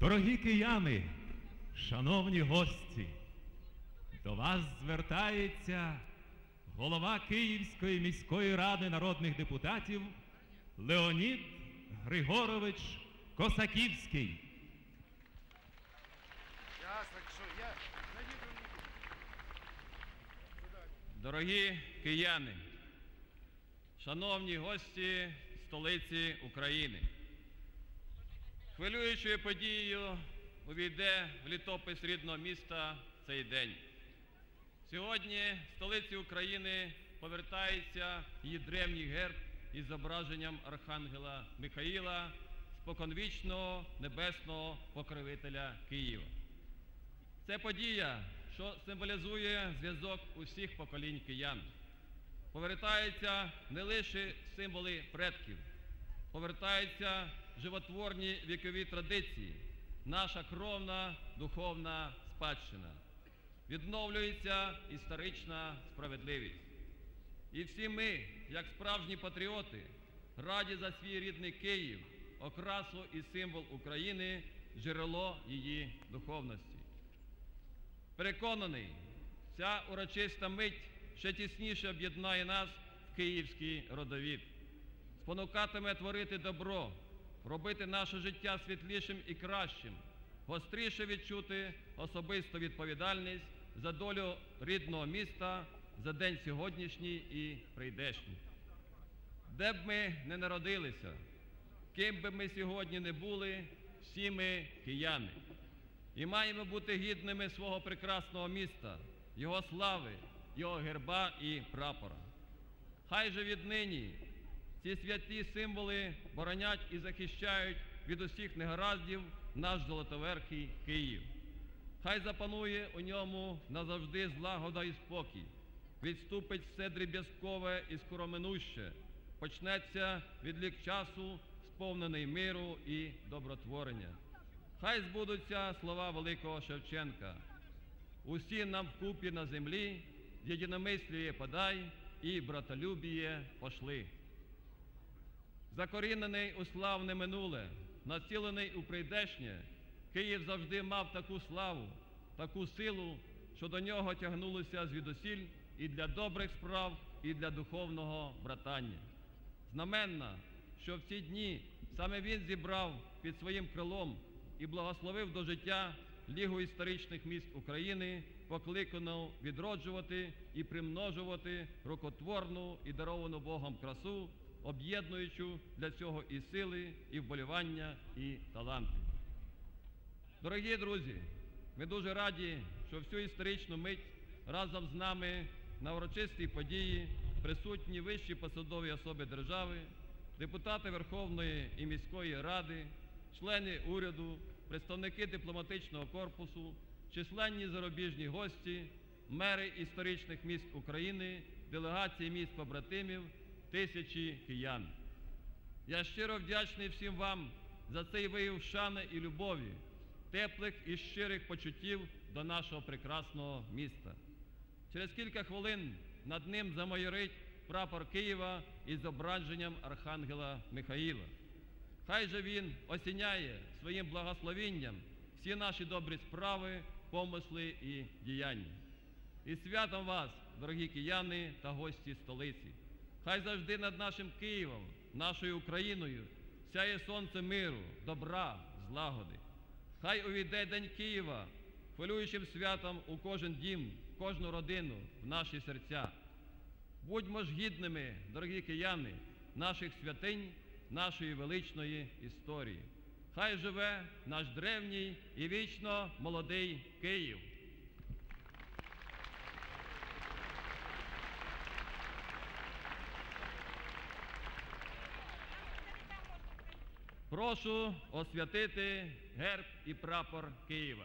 Дорогі кияни, шановні гості, до вас звертається голова Київської міської ради народних депутатів Леонід Григорович Косаківський. Дорогі кияни, шановні гості столиці України, хвилюючою подією увійде в літопис рідного міста цей день. Сьогодні в столиці України повертається її древній герб із зображенням Архангела Михаїла, споконвічного небесного покровителя Києва. Це подія, що символізує зв'язок усіх поколінь киян. Повертаються не лише символи предків, повертаються животворні вікові традиції, наша кровна духовна спадщина. Відновлюється історична справедливість. І всі ми, як справжні патріоти, раді за свій рідний Київ, окрасу і символ України, джерело її духовності. Переконаний, ця урочиста мить ще тісніше об'єднає нас в київський родовід, спонукатиме творити добро, робити наше життя світлішим і кращим, гостріше відчути особисту відповідальність за долю рідного міста, за день сьогоднішній і прийдешній. Де б ми не народилися, ким би ми сьогодні не були, всі ми кияни. І маємо бути гідними свого прекрасного міста, його слави, його герба і прапора. Хай же віднині ці святі символи боронять і захищають від усіх негараздів наш золотоверхий Київ. Хай запанує у ньому назавжди злагода і спокій, відступить все дріб'язкове і скороминуще, почнеться відлік часу, сповнений миру і добротворення. Хай збудуться слова великого Шевченка. Усі нам вкупі на землі, єдиномисліє подай і братолюбіє пошли. Закорінений у славне минуле, націлений у прийдешнє, Київ завжди мав таку славу, таку силу, що до нього тягнулося звідусіль і для добрих справ, і для духовного братання. Знаменна, що в ці дні саме він зібрав під своїм крилом і благословив до життя Лігу історичних міст України, покликану відроджувати і примножувати рукотворну і даровану Богом красу, об'єднуючу для цього і сили, і вболівання, і таланти. Дорогі друзі, ми дуже раді, що всю історичну мить разом з нами на урочистій події присутні вищі посадові особи держави, депутати Верховної і міської ради, члени уряду, представники дипломатичного корпусу, численні зарубіжні гості, мери історичних міст України, делегації міст побратимів, тисячі киян. Я щиро вдячний всім вам за цей вияв шани і любові, теплих і щирих почуттів до нашого прекрасного міста. Через кілька хвилин над ним замайорить прапор Києва із зображенням Архангела Михаїла. Хай же він осіняє своїм благословінням всі наші добрі справи, помисли і діяння. І святом вас, дорогі кияни та гості столиці. Хай завжди над нашим Києвом, нашою Україною сяє сонце миру, добра, злагоди. Хай увійде День Києва, хвилюючим святом у кожен дім, в кожну родину, в наші серця. Будьмо ж гідними, дорогі кияни, наших святинь, нашої величної історії. Хай живе наш древній і вічно молодий Київ. Прошу освятити герб і прапор Києва.